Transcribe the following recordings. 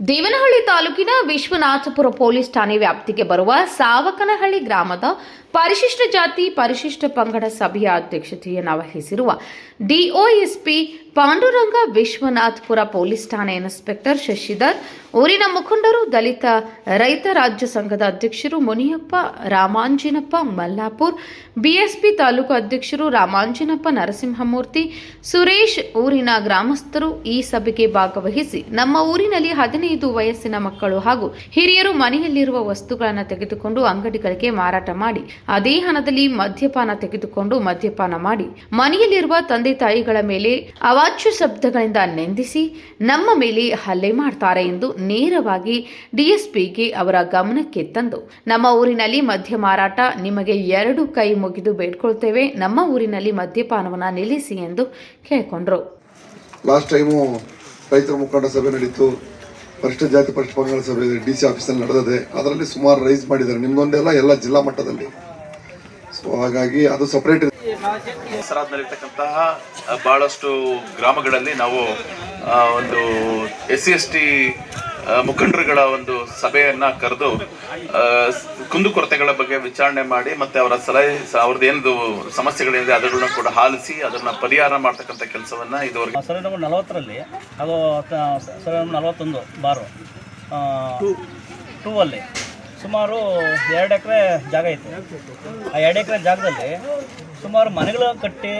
ದೇವನಹಳ್ಳಿ ತಾಲೂಕಿನ ವಿಶ್ವನಾಥಪುರ ಪೊಲೀಸ್ ಠಾಣೆ ವ್ಯಾಪ್ತಿಗೆ ಬರುವ ಸಾವಕನಹಳ್ಳಿ ಗ್ರಾಮದ ಪರಿಶಿಷ್ಟ ಜಾತಿ, ಪರಿಶಿಷ್ಟ ಪಂಗಡ ಸಭೆಯ ಅಧ್ಯಕ್ಷತೆಯನ್ನು ವಹಿಸಿರುವ ಡಿಒಎಸ್ಪಿ ಪಾಂಡುರಂಗ ವಿಶ್ವನಾಥಪುರ ಪೊಲೀಸ್ ಠಾಣೆ ಇನ್ಸ್ಪೆಕ್ಟರ್ ಶಶಿಧರ್, ಊರಿನ ಮುಖಂಡರು ದಲಿತ ರೈತ ರಾಜ್ಯ ಸಂಘದ ಅಧ್ಯಕ್ಷರು ಮುನಿಯಪ್ಪ, ರಾಮಾಂಜಿನಪ್ಪ ಮಲ್ಲಾಪುರ್, ಬಿಎಸ್ಪಿ ತಾಲೂಕು ಅಧ್ಯಕ್ಷರು ರಾಮಾಂಜಿನಪ್ಪ ನರಸಿಂಹಮೂರ್ತಿ, ಸುರೇಶ್ ಊರಿನ ಗ್ರಾಮಸ್ಥರು ಈ ಸಭೆಗೆ ಭಾಗವಹಿಸಿ ನಮ್ಮ ಊರಿನಲ್ಲಿ ಹದಿನೈದು ವಯಸ್ಸಿನ ಮಕ್ಕಳು ಹಾಗೂ ಹಿರಿಯರು ಮನೆಯಲ್ಲಿರುವ ವಸ್ತುಗಳನ್ನು ತೆಗೆದುಕೊಂಡು ಅಂಗಡಿಗಳಿಗೆ ಮಾರಾಟ ಮಾಡಿ, ಅದೇ ಹಣದಲ್ಲಿ ಮದ್ಯಪಾನ ತೆಗೆದುಕೊಂಡು ಮದ್ಯಪಾನ ಮಾಡಿ, ಮನೆಯಲ್ಲಿರುವ ತಂದೆ ತಾಯಿಗಳ ಮೇಲೆ ಅವಾಚ್ಯ ಶಬ್ದಗಳಿಂದ ನಿಂದಿಸಿ, ನಮ್ಮ ಮೇಲೆ ಹಲ್ಲೆ ಮಾಡ್ತಾರೆ ಎಂದು ನೇರವಾಗಿ ಡಿಎಸ್ಪಿಗೆ ಅವರ ಗಮನಕ್ಕೆ ತಂದು, ನಮ್ಮ ಊರಿನಲ್ಲಿ ಮದ್ಯ ಮಾರಾಟ ನಿಮಗೆ ಎರಡು ಕೈ ಮುಗಿದು ಬೇಡ್ಕೊಳ್ತೇವೆ, ನಮ್ಮ ಊರಿನಲ್ಲಿ ಮದ್ಯಪಾನವನ್ನು ನಿಲ್ಲಿಸಿ ಎಂದು ಕೇಳಿಕೊಂಡ್ರು. ಲಾಸ್ಟ್ ಟೈಮು ರೈತರ ಮುಖಂಡ ಸಭೆ ನಡೀತು ಪರಿಷ್ಠ ಜಾತಿ ಪರಿಷ್ಠ ಪಂಗಡ ಸಭೆ ಡಿ ಸಿ ಆಫೀಸಲ್ಲಿ ನಡೆದಿದೆ. ಅದರಲ್ಲಿ ಸುಮಾರು ರೈಸ್ ಮಾಡಿದ್ದಾರೆ. ನಿಮ್ದೊಂದೆಲ್ಲ ಎಲ್ಲ ಜಿಲ್ಲಾ ಮಟ್ಟದಲ್ಲಿ. ಸೊ ಹಾಗಾಗಿ ಅದು ಸಪರೇಟ್ ಪರಿಸರದಲ್ಲಿರ್ತಕ್ಕಂತಹ ಬಹಳಷ್ಟು ಗ್ರಾಮಗಳಲ್ಲಿ ನಾವು ಒಂದು ಎಸ್ ಸಿ ಎಸ್ ಟಿ ಮುಖಂಡರುಗಳ ಒಂದು ಸಭೆಯನ್ನ ಕರೆದು ಕುಂದುಕೊರತೆಗಳ ಬಗ್ಗೆ ವಿಚಾರಣೆ ಮಾಡಿ ಮತ್ತೆ ಅವರ ಸಲಹೆ ಅವ್ರದ್ದು ಏನದು ಸಮಸ್ಯೆಗಳಿದೆ ಅದನ್ನ ಕೂಡ ಹಾಲಿಸಿ ಅದನ್ನ ಪರಿಹಾರ ಮಾಡ್ತಕ್ಕಂಥ ಕೆಲಸವನ್ನ ಇದುವರೆಗೆ ಸರ್ವೆ ನಂಬರ್ ನಲವತ್ತರಲ್ಲಿ, ಅದು ಸಾವಿರದ ನಂಬರ್ ನಲವತ್ತೊಂದು ಬಾರು ಟೂ ಅಲ್ಲಿ ಸುಮಾರು ಎರಡು ಎಕರೆ ಜಾಗ ಐತೆ. ಆ ಎರಡು ಎಕರೆ ಜಾಗದಲ್ಲಿ ಸುಮಾರು ಮನೆಗಳು ಕಟ್ಟಿ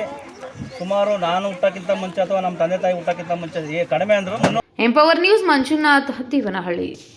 ಸುಮಾರು ನಾನು ಹುಟ್ಟಕ್ಕಿಂತ ಮುಂಚೆ ಅಥವಾ ನಮ್ಮ ತಂದೆ ತಾಯಿ ಹುಟ್ಟಕ್ಕಿಂತ ಮುಂಚೆ ಕಡಿಮೆ ಅಂದರೂ ಎಂಪವರ್ ನ್ಯೂಸ್ ಮಂಜುನಾಥ್ ದೇವನಹಳ್ಳಿ